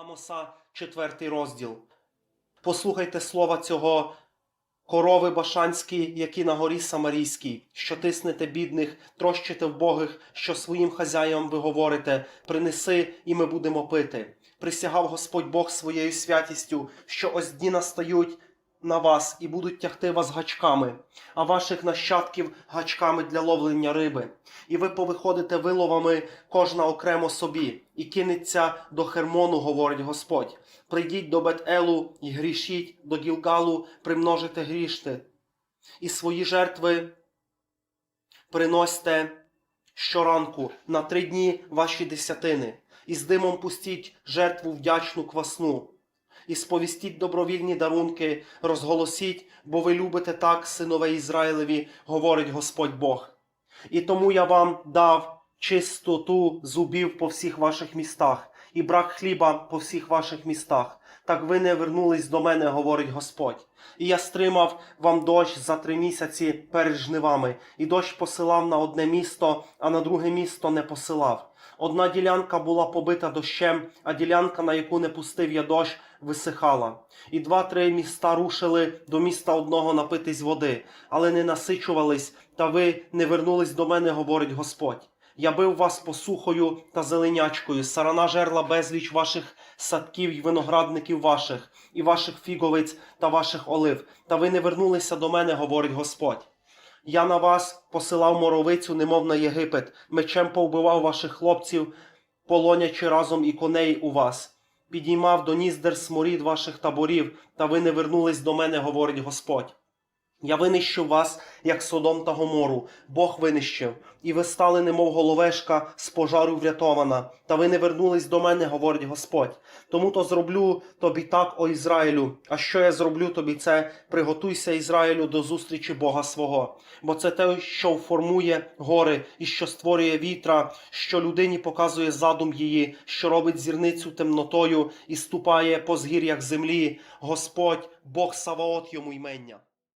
Амоса, четвертий розділ. Послухайте слова цього корови башанські, які на горі Самарійській, що тиснете бідних, трощите вбогих, що своїм хазяям ви говорите, принеси, і ми будемо пити. Присягав Господь Бог своєю святістю, що ось дні настають на вас і будуть тягти вас гачками, а ваших нащадків гачками для ловлення риби. І ви повиходите виловами кожна окремо собі, і кинеться до Хермону, говорить Господь. Прийдіть до Бет-Елу і грішіть, до Гілгалу примножите грішти. І свої жертви приносьте щоранку на три дні ваші десятини, і з димом пустіть жертву вдячну квасну. І сповістіть добровільні дарунки, розголосіть, бо ви любите так, синове Ізраїлеві, говорить Господь Бог. І тому я вам дав чистоту зубів по всіх ваших містах, і брак хліба по всіх ваших містах. Так ви не вернулись до мене, говорить Господь. І я стримав вам дощ за три місяці перед жнивами, і дощ посилав на одне місто, а на друге місто не посилав. Одна ділянка була побита дощем, а ділянка, на яку не пустив я дощ, висихала. І два-три міста рушили до міста одного напитись води, але не насичувались, та ви не вернулись до мене, говорить Господь. Я бив вас посухою та зеленячкою, сарана жерла безліч ваших садків і виноградників ваших, і ваших фіговиць та ваших олив. Та ви не вернулися до мене, говорить Господь. Я на вас посилав моровицю, немов на Єгипет, мечем повбивав ваших хлопців, полонячи разом і коней у вас. Підіймав до ніздер сморід ваших таборів, та ви не вернулись до мене, говорить Господь. Я винищив вас, як Содом та Гомору, Бог винищив, і ви стали, немов головешка з пожару врятована, та ви не вернулись до мене, говорить Господь. Тому то зроблю тобі так, о Ізраїлю. А що я зроблю тобі це? Приготуйся, Ізраїлю, до зустрічі Бога свого. Бо це те, що формує гори і що створює вітра, що людині показує задум її, що робить зірницю темнотою і ступає по згір'ях землі. Господь, Бог Саваот йому ймення.